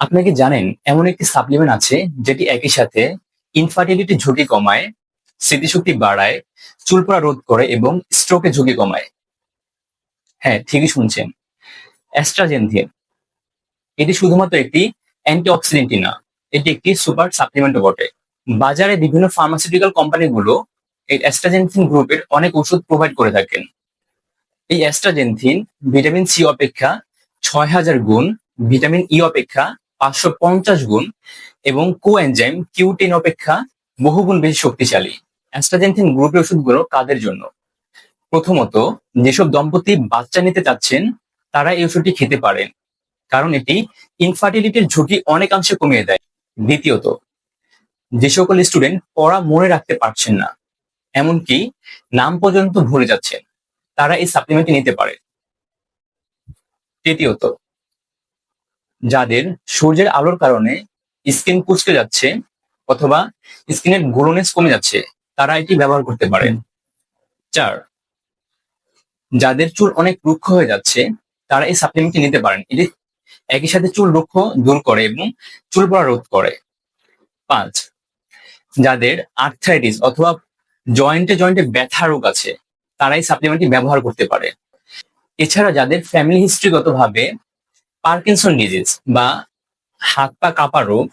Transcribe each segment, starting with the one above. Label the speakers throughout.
Speaker 1: আপনি কি জানেন, এমন একটি সাপ্লিমেন্ট আছে যেটি একই সাথে ইনফার্টিলিটি ঝুঁকি কমায়, স্মৃতিশক্তি বাড়ায় চুল পড়া রোধ করে এবং স্ট্রোকের ঝুঁকি কমায়? হ্যাঁ ঠিকই শুনছেন। অ্যাস্ট্রাজেনথিন, এটি শুধুমাত্র একটি অ্যান্টিঅক্সিডেন্টই না, এটি একটি সুপার সাপ্লিমেন্টও বটে। বাজারে বিভিন্ন ফার্মাসিউটিক্যাল কোম্পানিগুলো এই অ্যাস্ট্রাজেনথিন গ্রুপের অনেক ওষুধ প্রোভাইড করে থাকেন। এই অ্যাস্ট্রাজেনথিন ভিটামিন সি অপেক্ষা ছয় হাজার গুণ ভিটামিন ই অপেক্ষা পাঁচশো পঞ্চাশ গুণ এবং কো এনজাইম কিউটেন অপেক্ষা বহুগুণ বেশি শক্তিশালী। অ্যাস্ট্রাজেনথিন গ্রুপের ওষুধগুলো কাদের জন্য? প্রথমত, যেসব দম্পতি বাচ্চা নিতে চাচ্ছেন, তারা এই ওষুধটি খেতে পারেন, কারণ এটি ইনফার্টিলিটির ঝুঁকি অনেকাংশে কমিয়ে দেয়। দ্বিতীয়ত, যে সকল স্টুডেন্ট পড়া মনে রাখতে পারছেন না, এমনকি নাম পর্যন্ত ভুলে যাচ্ছেন, তারা এই সাপ্লিমেন্টটি নিতে পারে। তৃতীয়ত যাদের সূর্যের আলোর কারণে স্কিন কুচকে যাচ্ছে অথবা স্কিনের গ্লোনেস কমে যাচ্ছে, তারা এটি ব্যবহার করতে পারেন চার, যাদের চুল অনেক রুক্ষ হয়ে যাচ্ছে, তারা এই সাপ্লিমেন্টটি নিতে পারেন। এটি একই সাথে চুল রুক্ষ দূর করে এবং চুল পড়া রোধ করে। পাঁচ, যাদের আর্থ্রাইটিস অথবা জয়েন্টে জয়েন্টে ব্যথা রোগ আছে, তারা এই সাপ্লিমেন্টটি ব্যবহার করতে পারে। এছাড়া যাদের ফ্যামিলি হিস্ট্রিগতভাবে পার্কিনসন ডিজিজ বা হাত পা কাঁপা রোগ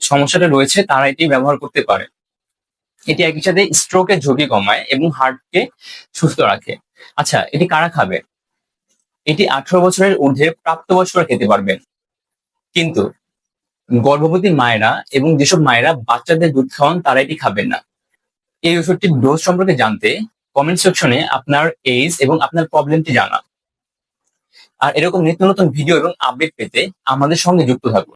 Speaker 1: সমস্যাটা রয়েছে, তারা এটি ব্যবহার করতে পারে। এটি একই সাথে স্ট্রোকের ঝুঁকি কমায় এবং হার্টকে সুস্থ রাখে। আচ্ছা এটি কারা খাবে? এটি আঠারো বছরের ঊর্ধ্বে প্রাপ্তবয়স্করা খেতে পারবেন। কিন্তু গর্ভবতী মায়েরা এবং যেসব মায়েরা বাচ্চাদের দুধ খাওয়ান, তারা এটি খাবেন না। এই ওষুধটির ডোজ সম্পর্কে জানতে কমেন্ট সেকশনে আপনার এইজ এবং আপনার প্রবলেমটি জানা আর এরকম নিত্য নতুন ভিডিও এবং আপডেট পেতে আমাদের সঙ্গে যুক্ত থাকুন।